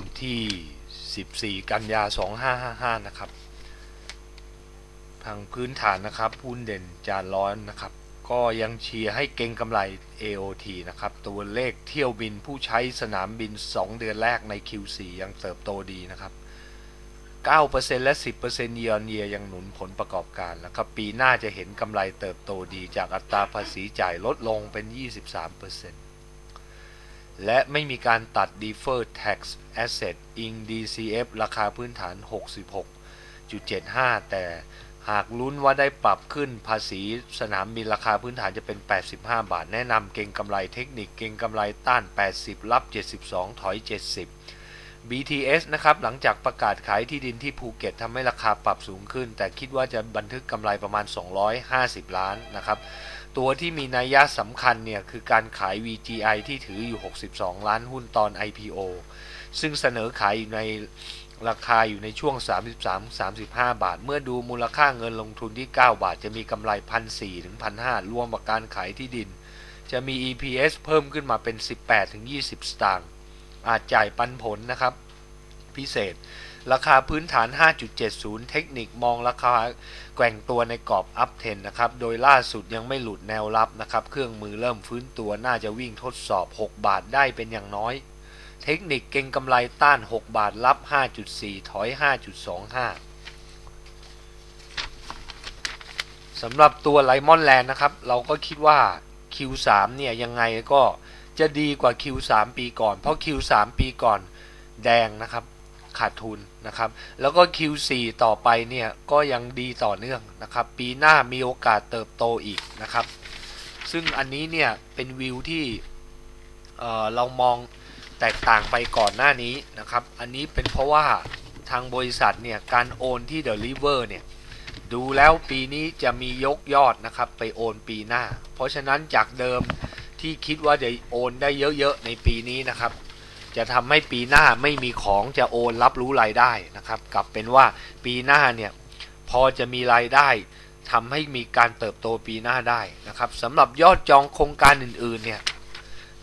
วันที่ 14 กันยา 2555 นะครับ ทางพื้นฐานนะครับหุ้นเด่นจานร้อนนะครับ ก็ยังเชียร์ให้เก่งกำไร AOT นะครับ ตัวเลขเที่ยวบินผู้ใช้สนามบิน 2 เดือนแรกใน Q4 ยังเติบโตดีนะครับ 9%และ 10%เยียร์เยียยังหนุนผลประกอบการแล้วครับ ปีหน้าจะเห็นกำไรเติบโตดีจากอัตราภาษีจ่ายลดลงเป็น 23% และไม่มีการตัด deferred tax asset อิง DCF ราคาพื้นฐาน 66.75 แต่หากลุ้นว่าได้ปรับขึ้นภาษีสนามบินราคาพื้นฐานจะเป็น 85 บาท แนะนำเก่งกำไรเทคนิคเก่งกำไรต้าน 80 รับ 72 ถอย 70 BTS นะครับหลังจากประกาศขายที่ดินที่ภูเก็ตทำให้ราคาปรับสูงขึ้น แต่คิดว่าจะบันทึกกำไรประมาณ 250 ล้านนะครับ ตัวที่มีนัยยะสำคัญเนี่ยคือการขาย VGI ที่ถืออยู่ 62 ล้านหุ้นตอน IPO ซึ่งเสนอขายอยู่ในราคาอยู่ในช่วง 33-35 บาท เมื่อดูมูลค่าเงินลงทุนที่ 9 บาท จะมีกำไร 1,400ถึง1,500รวมกับการขายที่ดิน จะมี EPS เพิ่มขึ้นมาเป็น 18-20 สตางค์อาจจ่ายปันผลนะครับ พิเศษ ราคาพื้นฐาน 5.70 เทคนิคมองราคาแกว่งตัวในกรอบอัพเทนนะครับ โดยล่าสุดยังไม่หลุดแนวรับนะครับ เครื่องมือเริ่มฟื้นตัวน่าจะวิ่งทดสอบ 6 บาทได้เป็นอย่างน้อย เทคนิคเก่งกำไรต้าน 6 บาทรับ 5.4 ถอย 5.25สำหรับตัวไลมอนแลนด์นะครับ เราก็คิดว่า Q3 เนี่ยยังไงก็จะดีกว่า Q3 ปีก่อน เพราะ Q3 ปีก่อนแดงนะครับ ขาดทุนนะครับ แล้วก็ Q4 ต่อไปเนี่ยก็ยังดีต่อเนื่องนะครับ ปีหน้ามีโอกาสเติบโตอีกนะครับ ซึ่งอันนี้เนี่ยเป็นวิวที่เเรามองแตกต่างไปก่อนหน้านี้นะครับ อันนี้เป็นเพราะว่าทางบริษัทเนี่ยการโอนที่ The River เนี่ยดูแล้วปีนี้จะมียกยอดนะครับไปโอนปีหน้า เพราะฉะนั้นจากเดิมที่คิดว่าจะโอนได้เยอะๆในปีนี้นะครับ จะทำให้ปีหน้าไม่มีของจะโอนรับรู้รายได้นะครับ กลับเป็นว่าปีหน้าเนี่ยพอจะมีรายได้ทำให้มีการเติบโตปีหน้าได้นะครับสำหรับยอดจองโครงการอื่น ๆ เนี่ย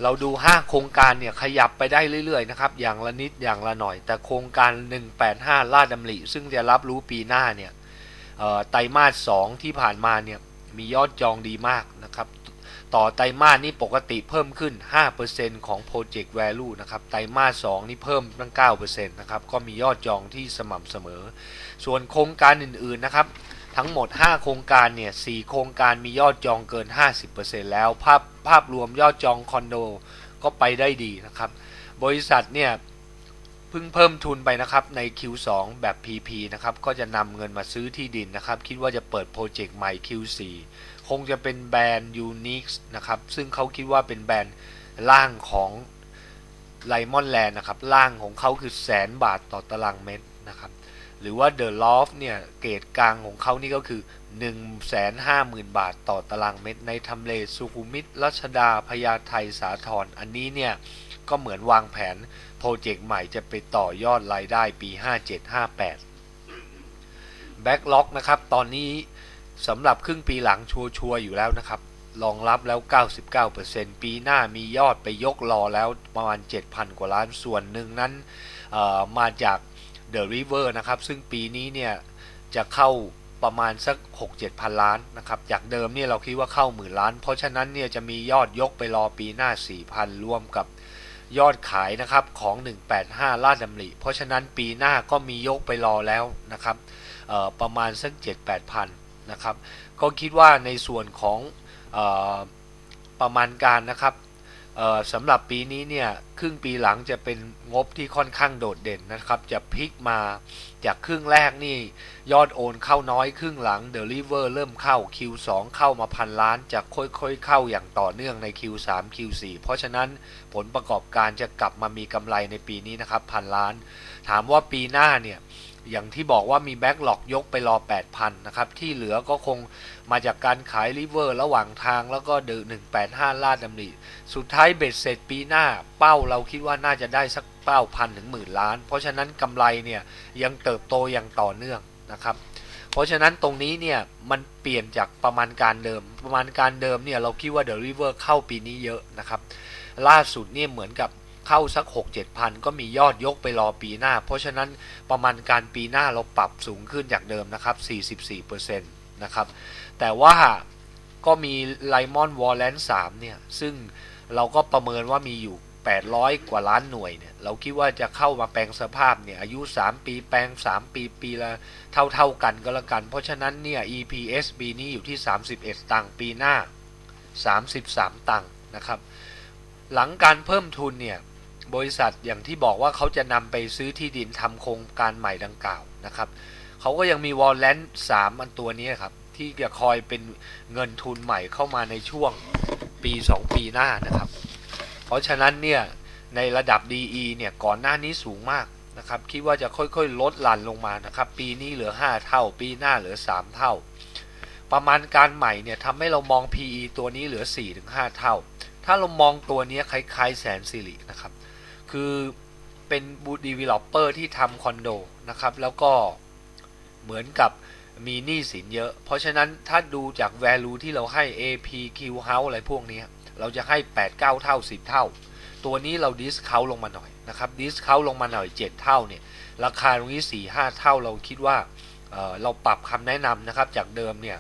เราดู 5 โครงการเนี่ยขยับไปได้เรื่อยๆนะครับอย่างละนิดอย่างละหน่อย แต่โครงการ 185 ลาดดำริซึ่งจะรับรู้ปีหน้าเนี่ยไตรมาส 2 ที่ผ่านมาเนี่ยมียอดจองดีมากนะครับ ต่อไตรมาสนี้ปกติเพิ่มขึ้น 5%ของ Project Value นะครับ ไตรมาส 2 นี่เพิ่มตั้ง 9%นะครับ ก็มียอดจองที่สม่ำเสมอ ส่วนโครงการอื่น ๆ นะครับ ทั้งหมด 5 โครงการเนี่ย 4 โครงการมียอดจองเกิน 50%แล้ว ภาพภาพรวมยอดจองคอนโดก็ไปได้ดีนะครับ บริษัทเนี่ยเพิ่งเพิ่มทุนไปนะครับใน Q2 แบบ PP นะครับก็จะนำเงินมาซื้อที่ดินนะครับ คิดว่าจะเปิดโปรเจกต์ใหม่ Q4 คงจะเป็นแบรนด์ Unix นะครับ ซึ่งเขาคิดว่าเป็นแบรนด์ล่างของไลมอนแลนด์นะครับ ล่างของเขาคือแสนบาทต่อตารางเมตรนะครับ หรือว่า The Loft เนี่ยเกรดกลางของเขานี่ก็คือ 150,000 บาทต่อตารางเมตร ในทำเลสุขุมวิทรัชดาพญาไทสาทรอันนี้เนี่ยก็เหมือนวางแผนโปรเจกต์ใหม่จะไปต่อยอดรายได้ปี 57-58 Backlog นะครับ ตอนนี้ สำหรับครึ่งปีหลังชัวร์อยู่แล้วนะครับรองรับแล้ว 99%ปีหน้ามียอดไปยกรอแล้วประมาณ 7,000 กว่าล้านส่วนหนึ่งนั้นมาจาก The River นะครับ ซึ่งปีนี้เนี่ยจะเข้าประมาณสัก 6-7 พันล้านนะครับ จากเดิมเนี่ยเราคิดว่าเข้าหมื่นล้าน เพราะฉะนั้นเนี่ยจะมียอดยกไปรอปีหน้า 4,000 รวมกับยอดขายนะครับของ 185 ลาดดำริ เพราะฉะนั้นปีหน้าก็มียกไปรอแล้วนะครับประมาณสัก 7-8พั นะครับ ก็คิดว่าในส่วนของอประมาณการนะครับสำหรับปีนี้เนี่ยครึ่งปีหลังจะเป็นงบที่ค่อนข้างโดดเด่นนะครับ จะพลิกมาจากครึ่งแรกนี่ยอดโอนเข้าน้อยครึ่งหลัง The River เริ่มเข้า Q2 เข้ามาพันล้านจะค่อยๆ เข้าอย่างต่อเนื่องใน Q3 Q4 เพราะฉะนั้นผลประกอบการจะกลับมามีกำไรในปีนี้นะครับพันล้าน ถามว่าปีหน้าเนี่ย อย่างที่บอกว่ามีแบ็กหลอกยกไปรอ 8,000 นะครับ ที่เหลือก็คงมาจากการขายริเวอร์ระหว่างทางแล้วก็เดือ185 ลาดดำริสุดท้ายเบ็ดเสร็จปีหน้าเป้าเราคิดว่าน่าจะได้สักเป้าพันถึงหมื่นล้าน เพราะฉะนั้นกำไรเนี่ยยังเติบโตอย่างต่อเนื่องนะครับ เพราะฉะนั้นตรงนี้เนี่ยมันเปลี่ยนจากประมาณการเดิม ประมาณการเดิมเนี่ยเราคิดว่าเดอะริเวอร์เข้าปีนี้เยอะนะครับ ล่าสุดเนี่ยเหมือนกับ เข้าสัก 6 7พันก็มียอดยกไปรอปีหน้า เพราะฉะนั้นประมาณการปีหน้าเราปรับสูงขึ้นจากเดิมนะครับ 44%นะครับ แต่ว่าก็มีไลมอนวอลเลน3เนี่ย ซึ่งเราก็ประเมินว่ามีอยู่ 800 กว่าล้านหน่วยเนี่ย เราคิดว่าจะเข้ามาแปลงสภาพเนี่ย อายุ 3 ปีแปลง 3 ปีปีละเท่าเท่ากันก็แล้วกัน เพราะฉะนั้นเนี่ย EPS ปีนี้อยู่ที่ 31 ตังค์ปีหน้า 33 ตังค์นะครับ หลังการเพิ่มทุนเนี่ย บริษัทอย่างที่บอกว่าเขาจะนำไปซื้อที่ดินทำโครงการใหม่ดังกล่าวนะครับเขาก็ยังมีวอลเลนสามอันตัวนี้ครับที่จะคอยเป็นเงินทุนใหม่เข้ามาในช่วงปี 2 ปีหน้านะครับ เพราะฉะนั้นเนี่ยในระดับ DE เนี่ยก่อนหน้านี้สูงมากนะครับคิดว่าจะค่อยๆ ลดหลั่นลงมานะครับ ปีนี้เหลือ 5 เท่า ปีหน้าเหลือ 3 เท่า ประมาณการใหม่เนี่ยทำให้เรามอง PE ตัวนี้เหลือ 4-5 เท่า ถ้าเรามองตัวนี้คล้ายๆแสนสิรินะครับ คือเป็นบูดีเวลลอปเปอร์ที่ทำคอนโดนะครับ แล้วก็เหมือนกับมีหนี้สินเยอะ เพราะฉะนั้นถ้าดูจาก value ที่เราให้ AP Q House อะไรพวกนี้ เราจะให้ 8 9 เท่า 10 เท่า ตัวนี้เราดิสเขาลงมาหน่อยนะครับดิสเขาลงมาหน่อย 7 เท่าเนี่ย ราคาตรงนี้ 4 5 เท่าเราคิดว่าเเราปรับคำแนะนำนะครับ จากเดิมเนี่ย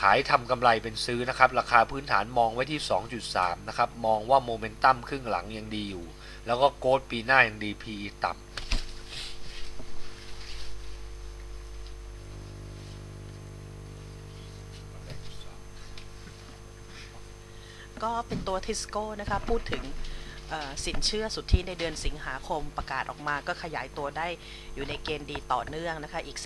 ขายทำกำไรเป็นซื้อนะครับ ราคาพื้นฐานมองไว้ที่ 2.3 นะครับ มองว่าโมเมนตัมครึ่งหลังยังดีอยู่ แล้วก็โกดปีหน้ายังดี PE ต่ำก็เป็นตัวทิสโก้นะคะ พูดถึงสินเชื่อสุทธิในเดือนสิงหาคมประกาศออกมาก็ขยายตัวได้อยู่ในเกณฑ์ดีต่อเนื่องนะคะ อีก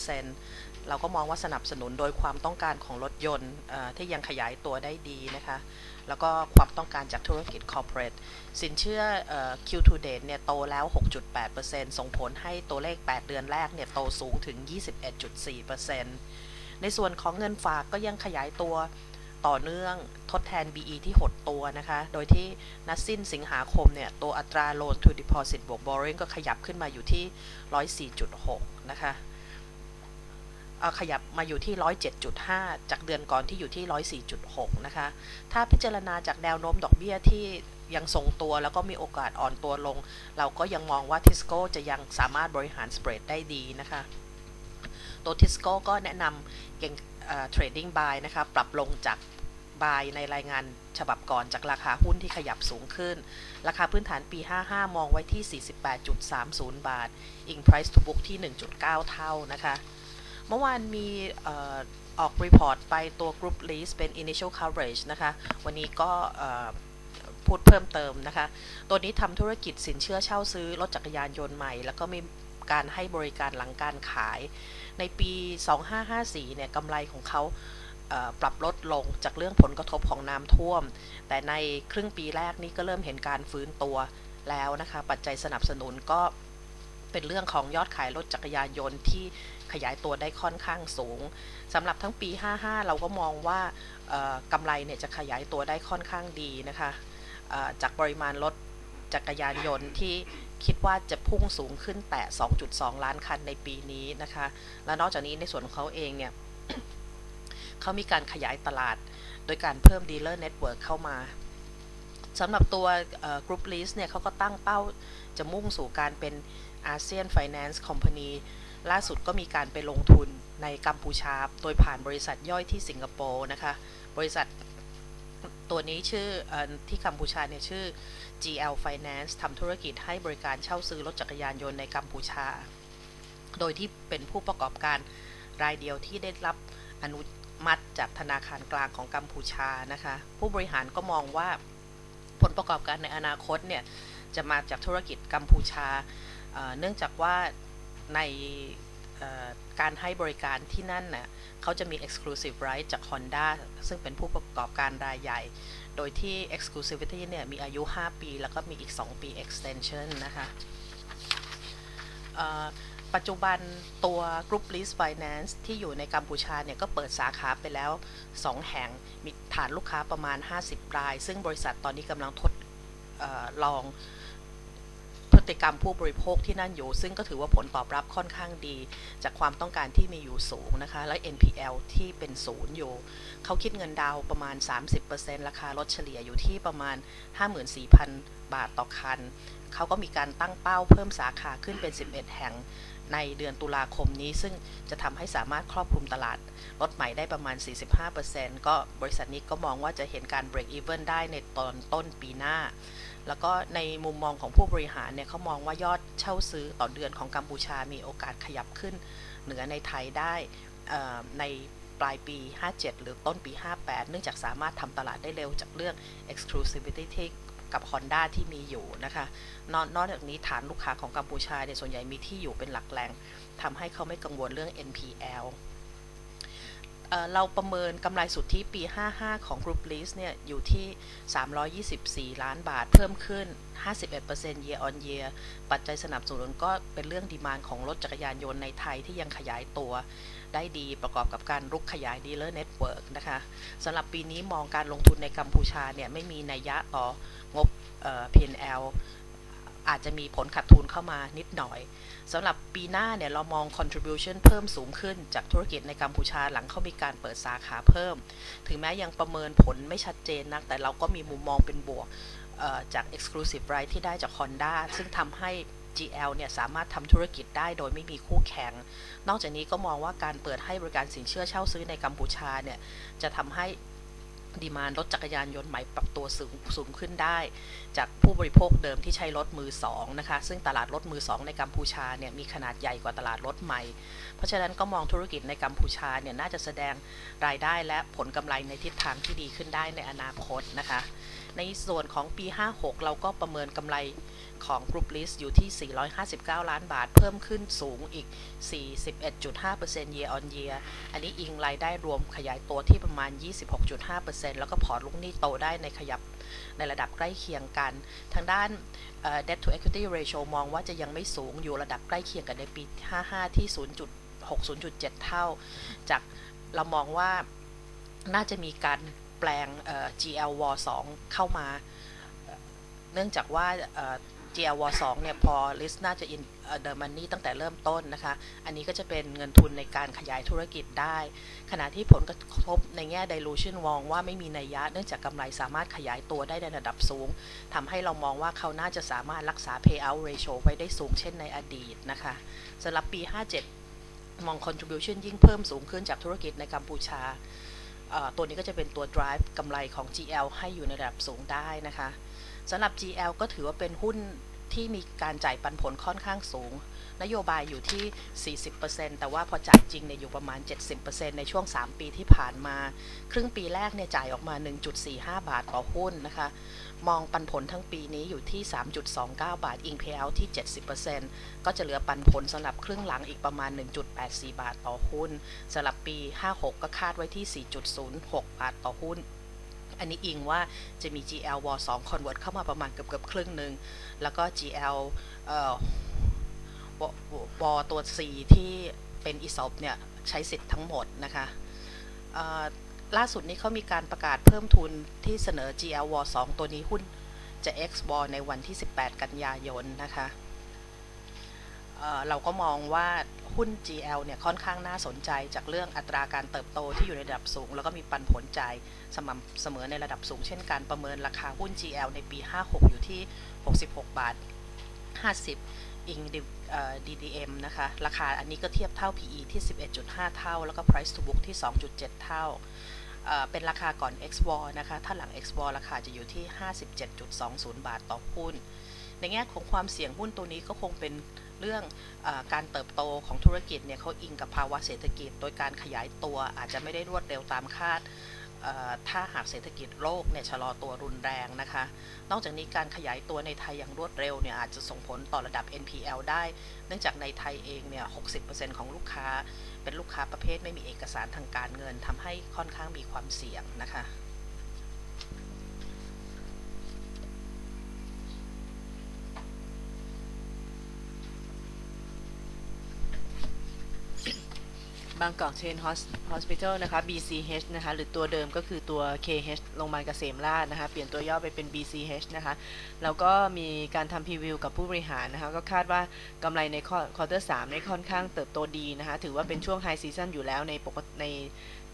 3.3%เราก็มองว่าสนับสนุนโดยความต้องการของรถยนต์ที่ยังขยายตัวได้ดีนะคะ แล้วก็ความต้องการจากธุรกิจ corporate สินเชื่อ Q2 date เนี่ยโตแล้ว 6.8%ส่งผลให้ตัวเลข 8 เดือนแรกเนี่ยโตสูงถึง 21.4%ในส่วนของเงินฝากก็ยังขยายตัวต่อเนื่องทดแทน BE ที่หดตัวนะคะ โดยที่นัดสิ้นสิงหาคมเนี่ย ตัวอัตรา loan to deposit บวก borrowing ก็ขยับขึ้นมาอยู่ที่ 104.6 นะคะ ขยับมาอยู่ที่ 107.5 จากเดือนก่อนที่อยู่ที่ 104.6 นะคะ ถ้าพิจารณาจากแนวโน้มดอกเบี้ยที่ยังทรงตัวแล้วก็มีโอกาสอ่อนตัวลง เราก็ยังมองว่าทิสโก้จะยังสามารถบริหารสเปรดได้ดีนะคะ ตัวทิสโก้ก็แนะนำเก่งเทรดดิ้งบายนะคะ ปรับลงจากบายในรายงานฉบับก่อนจากราคาหุ้นที่ขยับสูงขึ้น ราคาพื้นฐานปี 55 มองไว้ที่ 48.30 บาท อิง price to book ที่ 1.9 เท่านะคะ เมื่อวานมีออกรีพอร์ตไปตัว group lease เป็น initial coverage นะคะ วันนี้ก็พูดเพิ่มเติมนะคะ ตัวนี้ทำธุรกิจสินเชื่อเช่าซื้อรถจักรยานยนต์ใหม่ แล้วก็มีการให้บริการหลังการขาย ในปี 2554 เนี่ยกำไรของเขาปรับลดลงจากเรื่องผลกระทบของน้ำท่วม แต่ในครึ่งปีแรกนี้ก็เริ่มเห็นการฟื้นตัวแล้วนะคะ ปัจจัยสนับสนุนก็ เป็นเรื่องของยอดขายรถจักรยานยนต์ที่ขยายตัวได้ค่อนข้างสูงสำหรับทั้งปี 55 เราก็มองว่ากำไรเนี่ยจะขยายตัวได้ค่อนข้างดีนะคะจากปริมาณรถจักรยานยนต์ที่คิดว่าจะพุ่งสูงขึ้นแต่ 2.2 ล้านคันในปีนี้นะคะ และนอกจากนี้ในส่วนของเขาเองเนี่ยเขามีการขยายตลาดโดยการเพิ่มดีลเลอร์เน็ตเวิร์กเข้ามาสำหรับตัวกรุ๊ปลิสเนี่ยเขาก็ตั้งเป้าจะมุ่งสู่การเป็น อาเซียนไฟแนนซ์คอมพานีล่าสุดก็มีการไปลงทุนในกัมพูชา โดยผ่านบริษัทย่อยที่สิงคโปร์นะคะ บริษัทตัวนี้ชื่ออที่กัมพูชาเนี่ยชื่อ GL Finance ทำธุรกิจให้บริการเช่าซื้อรถจักรยานยนต์ในกัมพูชา โดยที่เป็นผู้ประกอบการรายเดียวที่ได้รับอนุมัติจากธนาคารกลางของกัมพูชานะคะ ผู้บริหารก็มองว่าผลประกอบการในอนาคตเนี่ยจะมาจากธุรกิจกัมพูชา เนื่องจากว่าในการให้บริการที่นั่นน่ะเขาจะมี exclusive right จาก Honda ซึ่งเป็นผู้ประกอบการรายใหญ่ โดยที่ exclusivity เนี่ยมีอายุ 5 ปี แล้วก็มีอีก 2 ปี extension นะคะปัจจุบันตัว Group Lease Finance ที่อยู่ในกัมพูชาเนี่ยก็เปิดสาขาไปแล้ว 2 แห่ง มีฐานลูกค้าประมาณ 50 ราย ซึ่งบริษัทตอนนี้กำลังทดออลอง ติกรรมผู้บริโภคที่นั่นอยู่ ซึ่งก็ถือว่าผลตอบรับค่อนข้างดี จากความต้องการที่มีอยู่สูงนะคะ และ NPL ที่เป็นศูนย์อยู่ เขาคิดเงินดาวประมาณ 30%ราคารถเฉลี่ยอยู่ที่ประมาณ 54,000 บาทต่อคัน เขาก็มีการตั้งเป้าเพิ่มสาขาขึ้นเป็น 11 แห่งในเดือนตุลาคมนี้ซึ่งจะทำให้สามารถครอบคลุมตลาดรถใหม่ได้ประมาณ 45%ก็บริษัทนี้ก็มองว่าจะเห็นการ break even ได้ในตอนต้นปีหน้า แล้วก็ในมุมมองของผู้บริหารเนี่ยเขามองว่ายอดเช่าซื้อต่อเดือนของกัมพูชามีโอกาสขยับขึ้น เหนือในไทยได้ในปลายปี 57 หรือต้นปี 58 เนื่องจากสามารถทำตลาดได้เร็วจากเรื่อง exclusivity ที่กับ Honda ที่มีอยู่นะคะนอกนอกจากนี้ฐานลูกค้าของกัมพูชาเนี่ยส่วนใหญ่มีที่อยู่เป็นหลักแหล่งทำให้เขาไม่กังวลเรื่อง NPL เราประเมินกำไรสุทธิปี 55 ของ Group l e a s เนี่ยอยู่ที่ 324 ล้านบาทเพิ่มขึ้น 51% year on year ปัจจัยสนับสนุนก็เป็นเรื่องดีมานของรถจักรยานยนต์ในไทยที่ยังขยายตัวได้ดีประกอบกับการรุกขยายดีลเลอร์เน็ตเวิร์กนะคะสำหรับปีนี้มองการลงทุนในกัมพูชาเนี่ยไม่มีนัยยะต่องบเอ่อ P&L อาจจะมีผลขาดทุนเข้ามานิดหน่อยสำหรับปีหน้าเนี่ยเรามอง contribution เพิ่มสูงขึ้นจากธุรกิจในกัมพูชาหลังเขามีการเปิดสาขาเพิ่ม ถึงแม้ยังประเมินผลไม่ชัดเจนนัก แต่เราก็มีมุมมองเป็นบวกจาก exclusive right ที่ได้จาก Honda ซึ่งทำให้ GL เนี่ยสามารถทำธุรกิจได้โดยไม่มีคู่แข่ง นอกจากนี้ก็มองว่าการเปิดให้บริการสินเชื่อเช่าซื้อในกัมพูชาเนี่ยจะทำให้ ดีมานรถจักรยานยนต์ใหม่ปรับตัวสูงสูงขึ้นได้ จากผู้บริโภคเดิมที่ใช้รถมือสองนะคะซึ่งตลาดรถมือสองในกัมพูชาเนี่ยมีขนาดใหญ่กว่าตลาดรถใหม่ เพราะฉะนั้นก็มองธุรกิจในกัมพูชาเนี่ยน่าจะแสดงรายได้และผลกำไรในทิศทางที่ดีขึ้นได้ในอนาคตนะคะ ในส่วนของปี 56 เราก็ประเมินกำไรของ Group List อยู่ที่ 459 ล้านบาท เพิ่มขึ้นสูงอีก 41.5% year on year อันนี้อิงรายได้รวมขยายตัวที่ประมาณ 26.5%แล้วก็พอร์ตลูกหนี้โตได้ในขยับในระดับใกล้เคียงกัน ทางด้าน debt to equity ratio มองว่าจะยังไม่สูงอยู่ระดับใกล้เคียงกับในปี 55 ที่ 0.60.7 เท่า จากเรามองว่าน่าจะมีการ ปลง GL w 2เข้ามา เนื่องจากว่า GL w 2เนี่ยพอ list น่าจะ in the money ตั้งแต่เริ่มต้นนะคะ อันนี้ก็จะเป็นเงินทุนในการขยายธุรกิจได้ ขณะที่ผลกระทบในแง่ dilution มองว่าไม่มีนัยยะ เนื่องจากกำไรสามารถขยายตัวได้ในระดับสูง ทำให้เรามองว่าเขาน่าจะสามารถรักษา payout ratio ไว้ได้สูงเช่นในอดีตนะคะสำหรับปี 57 มอง contribution ยิ่งเพิ่มสูงขึ้นจากธุรกิจในกัมพูชา ตัวนี้ก็จะเป็นตัว drive กำไรของ GL ให้อยู่ในระดับสูงได้นะคะสำหรับ GL ก็ถือว่าเป็นหุ้นที่มีการจ่ายปันผลค่อนข้างสูง นโยบายอยู่ที่ 40%แต่ว่าพอจ่ายจริงเนี่ยอยู่ประมาณ 70%ในช่วง 3 ปีที่ผ่านมา ครึ่งปีแรกเนี่ยจ่ายออกมา 1.45 บาทต่อหุ้นนะคะ มองปันผลทั้งปีนี้อยู่ที่ 3.29 บาทอิงเพลที่ 70%ก็จะเหลือปันผลสำหรับครึ่งหลังอีกประมาณ 1.84 บาทต่อหุ้นสำหรับปี 56 ก็คาดไว้ที่ 4.06 บาทต่อหุ้นอันนี้อิงว่าจะมี GL w 2 convert เข้ามาประมาณเกือบเกือบครึ่งหนึ่ง แล้วก็ GL เอ่อ ววตัว C ที่เป็น ESOP เนี่ยใช้สิทธิ์ทั้งหมดนะคะล่าสุดนี้เขามีการประกาศเพิ่มทุนที่เสนอ GL w 2ตัวนี้หุ้นจะ X w ในวันที่ 18 กันยายนนะคะเเราก็มองว่าหุ้น GL เนี่ยค่อนข้างน่าสนใจจากเรื่องอัตราการเติบโตที่อยู่ในระดับสูง แล้วก็มีปันผลจ่ายสม่ำเสมอในระดับสูง เช่นการประเมินราคาหุ้น GL ในปี 56 อยู่ที่ 66 บาท 50 อิง DDM นะคะ ราคาอันนี้ก็เทียบเท่า PE ที่ 11.5 เท่า แล้วก็ Price to Book ที่ 2.7 เท่า เป็นราคาก่อน x w a r นะคะ ถ้าหลัง x w a r ราคาจะอยู่ที่ 57.20 บาทต่อหุ้น ในแง่ของความเสี่ยงหุ้นตัวนี้ก็คงเป็นเรื่องอการเติบโตของธุรกิจเนี่ยเขาอิงกับภาวะเศรษฐกิจ โดยการขยายตัวอาจจะไม่ได้รวดเร็วตามคาด ถ้าหากเศรษฐกิจโลกเนี่ยชะลอตัวรุนแรงนะคะ นอกจากนี้การขยายตัวในไทยอย่างรวดเร็วเนี่ยอาจจะส่งผลต่อระดับ NPL ได้ เนื่องจากในไทยเองเนี่ย 60%ของลูกค้า เป็นลูกค้าประเภทไม่มีเอกสารทางการเงินทำให้ค่อนข้างมีความเสี่ยงนะคะ ค บางกอกเชนฮอสพิทอลนะคะ BCH นะคะ หรือตัวเดิมก็คือตัว KH โรงพยาบาลเกษมราชนะคะ เปลี่ยนตัวย่อไปเป็น BCH นะคะ แล้วก็มีการทำพรีวิวกับผู้บริหารนะคะ ก็คาดว่ากำไรในควอเตอร์สามในค่อนข้างเติบโตดีนะคะ ถือว่าเป็นช่วงไฮซีซันอยู่แล้วในปกใน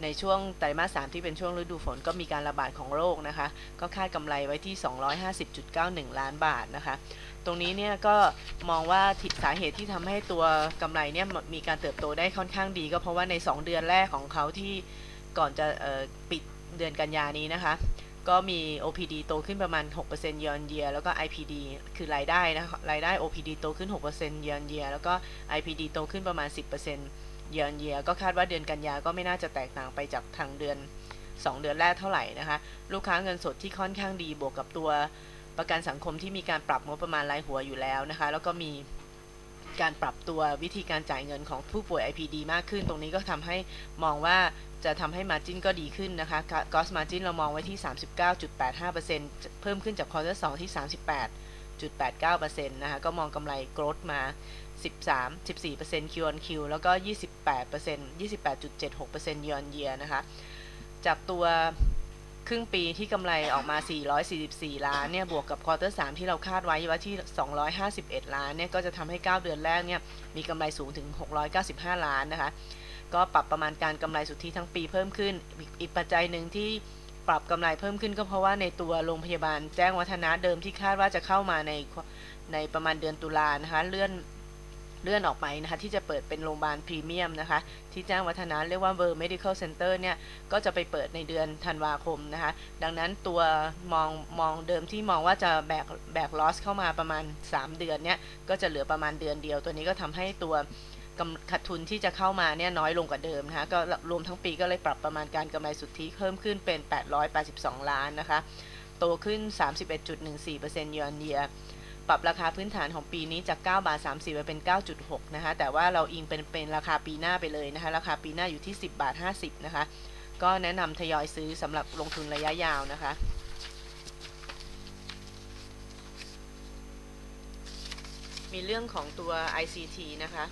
ในช่วงไตรมาส 3 ที่เป็นช่วงฤดูฝนก็มีการระบาดของโรคนะคะ ก็คาดกำไรไว้ที่ 250.91 ล้านบาทนะคะ ตรงนี้เนี่ยก็มองว่าทิศสาเหตุที่ทำให้ตัวกำไรเนี่ยมีการเติบโตได้ค่อนข้างดี ก็เพราะว่าใน 2 เดือนแรกของเขาที่ก่อนจะปิดเดือนกันยานี้นะคะก็มี OPD โตขึ้นประมาณ 6% year on year แล้วก็ IPD คือรายได้นะ รายได้ OPD โตขึ้น 6% year on year แล้วก็ IPD โตขึ้นประมาณ 10% year on year ก็คาดว่าเดือนกันยาก็ไม่น่าจะแตกต่างไปจากทางเดือน 2 เดือนแรกเท่าไหร่นะคะ ลูกค้าเงินสดที่ค่อนข้างดีบวกกับตัวประกันสังคมที่มีการปรับงบประมาณรายหัวอยู่แล้วนะคะ แล้วก็มีการปรับตัววิธีการจ่ายเงินของผู้ป่วย IPD มากขึ้น ตรงนี้ก็ทำให้มองว่าจะทำให้ Margin ก็ดีขึ้นนะคะ Gross Margin เรามองไว้ที่ 39.85%เพิ่มขึ้นจาก Quarter 2ที่ 38.89%นะคะ ก็มองกำไร growth มา 13 14% Q on Q แล้วก็ 28% 28.76% Year on Year นะคะ จากตัวครึ่งปีที่กำไรออกมา 444 ล้านเนี่ย บวกกับควอเตอร์3ที่เราคาดไว้ว่าที่ 251 ล้านเนี่ย ก็จะทำให้ 9 เดือนแรกเนี่ย มีกำไรสูงถึง 695 ล้านนะคะ ก็ปรับประมาณการกำไรสุทธิทั้งปีเพิ่มขึ้น อีกปัจจัยหนึ่งที่ปรับกำไรเพิ่มขึ้นก็เพราะว่าในตัวโรงพยาบาลแจ้งวัฒนะเดิมที่คาดว่าจะเข้ามาในในประมาณเดือนตุลานะคะ เลื่อน เลื่อนออกไปนะคะที่จะเปิดเป็นโรงพยาบาลพรีเมียมนะคะที่แจ้งวัฒนะเรียกว่า World Medical Center เนี่ยก็จะไปเปิดในเดือนธันวาคมนะคะดังนั้นตัวมองมองเดิมที่มองว่าจะแบกแบกลอสเข้ามาประมาณ 3 เดือนเนี่ยก็จะเหลือประมาณเดือนเดียว ตัวนี้ก็ทำให้ตัวขาดทุนที่จะเข้ามาเนี่ยน้อยลงกว่าเดิมนะคะก็รวมทั้งปีก็เลยปรับประมาณการกำไรสุทธิเพิ่มขึ้นเป็น 882 ล้านนะคะโตขึ้น 31.14% year on year ปรับราคาพื้นฐานของปีนี้จาก 9 บาท 30ไปเป็น 9.6 นะคะ แต่ว่าเราอิงเป็นเป็นราคาปีหน้าไปเลยนะคะ ราคาปีหน้าอยู่ที่ 10 บาท 50 นะคะ ก็แนะนำทยอยซื้อสำหรับลงทุนระยะยาวนะคะมีเรื่องของตัว ICT นะคะ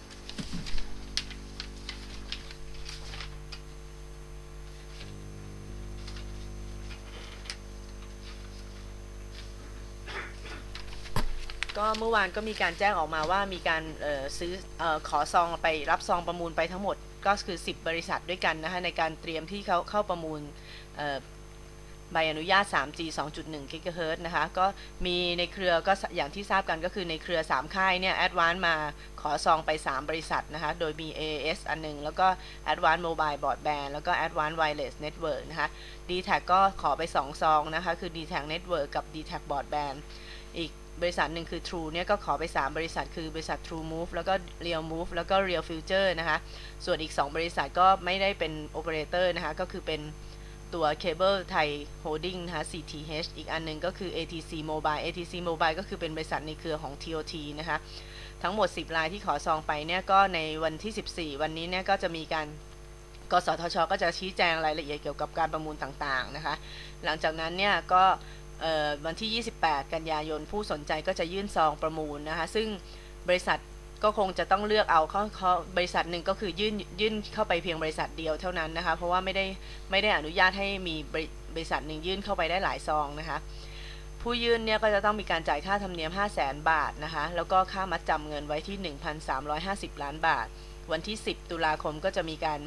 ก็เมื่อวานก็มีการแจ้งออกมาว่ามีการซื้ออขอซองไปรับซองประมูลไปทั้งหมดก็คือ 10 บริษัทด้วยกันนะคะในการเตรียมที่เขาเข้าประมูลใบอนุญาต 3G 2.1 GHz นะคะ ก็มีในเครือก็อย่างที่ทราบกันก็คือในเครือ 3 ค่ายเนี่ย Advance มาขอซองไป 3 บริษัทนะคะ โดยมี AAS อันหนึง แล้วก็ Advance Mobile Broadband แล้วก็ Advance Wireless Network นะคะ d t a c ก็ขอไป 2 ซองนะคะ คือ d t a c Network กับ d t a c Broadband อีก บริษัทหนึ่งคือ True เนี่ยก็ขอไป 3 บริษัทคือบริษัท True Move แล้วก็ Real Move แล้วก็ Real Future นะคะ ส่วนอีก 2 บริษัทก็ไม่ได้เป็นโอเปอเรเตอร์นะคะ ก็คือเป็นตัวเคเบิลไทยโฮลดิ้งนะคะ CTH อีกอันหนึงก็คือ ATC Mobile ATC Mobile ก็คือเป็นบริษัทในเครือของ TOT นะคะ ทั้งหมด 10 รายที่ขอซองไปเนี่ยก็ในวันที่ 14 วันนี้เนี่ยก็จะมีการกสทช ก็จะชี้แจงรายละเอียดเกี่ยวกับการประมูลต่างๆนะคะ หลังจากนั้นเนี่ยก็ วันที่ 28 กันยายน ผู้สนใจก็จะยื่นซองประมูลนะคะ ซึ่งบริษัทก็คงจะต้องเลือกเอาเขาเขาบริษัทหนึ่งก็คือยื่นยื่นเข้าไปเพียงบริษัทเดียวเท่านั้นนะคะ เพราะว่าไม่ได้ไม่ได้อนุญาตให้มีบริษัทหนึ่งยื่นเข้าไปได้หลายซองนะคะ ผู้ยื่นเนี่ยก็จะต้องมีการจ่ายค่าธรรมเนียม 5 0 0แสนบาทนะคะ แล้วก็ค่ามัดจำเงินไว้ที่ 1,350 ล้านบาท วันที่ 10 ตุลาคมก็จะมีการ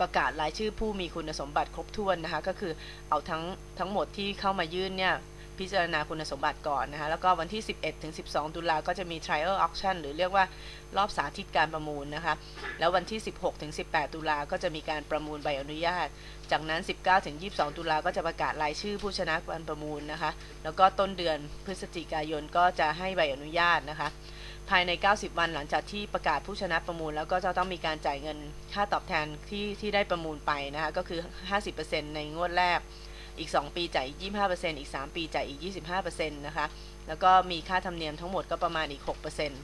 ประกาศรายชื่อผู้มีคุณสมบัติครบถ้วนนะคะก็คือเอาทั้งทั้งหมดที่เข้ามายื่นเนี่ยพิจารณาคุณสมบัติก่อนนะคะแล้วก็วันที่ 11ถึง12 ตุลาก็จะมี trial auction หรือเรียกว่ารอบสาธิตการประมูลนะคะแล้ววันที่ 16ถึง18 ตุลาก็จะมีการประมูลใบอนุญาต จากนั้น 19ถึง22 ตุลาก็จะประกาศรายชื่อผู้ชนะการประมูลนะคะแล้วก็ต้นเดือนพฤศจิกายนก็จะให้ใบอนุญาตนะคะ ภายใน 90 วันหลังจากที่ประกาศผู้ชนะประมูล แล้วก็จะต้องมีการจ่ายเงินค่าตอบแทนที่ที่ได้ประมูลไปนะคะก็คือ 50%ในงวดแรก อีก 2 ปีจ่ายอีก 25%อีก 3 ปีจ่ายอีก 25%นะคะแล้วก็มีค่าธรรมเนียมทั้งหมดก็ประมาณอีก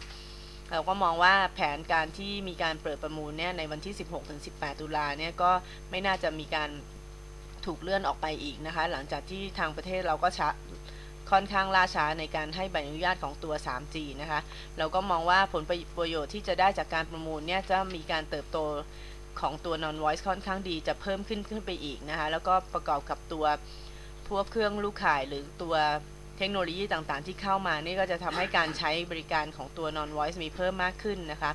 6%เราก็มองว่าแผนการที่มีการเปิดประมูลเนี่ยในวันที่ 16-18 ตุลาเนี่ยก็ไม่น่าจะมีการถูกเลื่อนออกไปอีกนะคะ หลังจากที่ทางประเทศเราก็ช ค่อนข้างล่าช้าในการให้ใบอนุญาตของตัว 3G นะคะ เราก็มองว่าผลประโยชน์ที่จะได้จากการประมูลเนี่ยจะมีการเติบโตของตัว non voice ค่อนข้างดีจะเพิ่มขึ้นขึ้นไปอีกนะคะ แล้วก็ประกอบกับตัวพวกเครื่องลูกข่ายหรือตัวเทคโนโลยีต่างๆ ที่เข้ามานี่ก็จะทำให้การใช้บริการของตัว non voice มีเพิ่มมากขึ้นนะคะ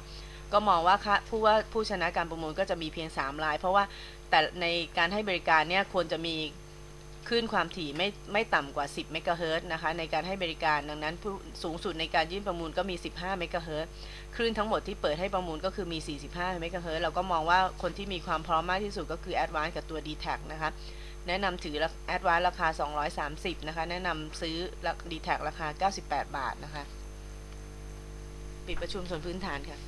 ก็มองว่าผู้ว่าผู้ชนะการประมูลก็จะมีเพียง 3 ราย เพราะว่าแต่ในการให้บริการเนี่ยควรจะมี คลื่นความถี่ไม่ไม่ต่ำกว่า 10 เมกะเฮิรตซ์นะคะในการให้บริการดังนั้นสูงสุดในการยื่นประมูลก็มี 15 เมกะเฮิรตซ์คลื่นทั้งหมดที่เปิดให้ประมูลก็คือมี 45 เมกะเฮิรตซ์เราก็มองว่าคนที่มีความพร้อมมากที่สุดก็คือ a d v a n c e กับตัว d t แทนะคะแนะนำถือ a d v a n c e ราคา 230 นะคะ แนะนำซื้อ d t แทราคา 98 บาทนะคะ ปิดประชุมส่วนพื้นฐานค่ะ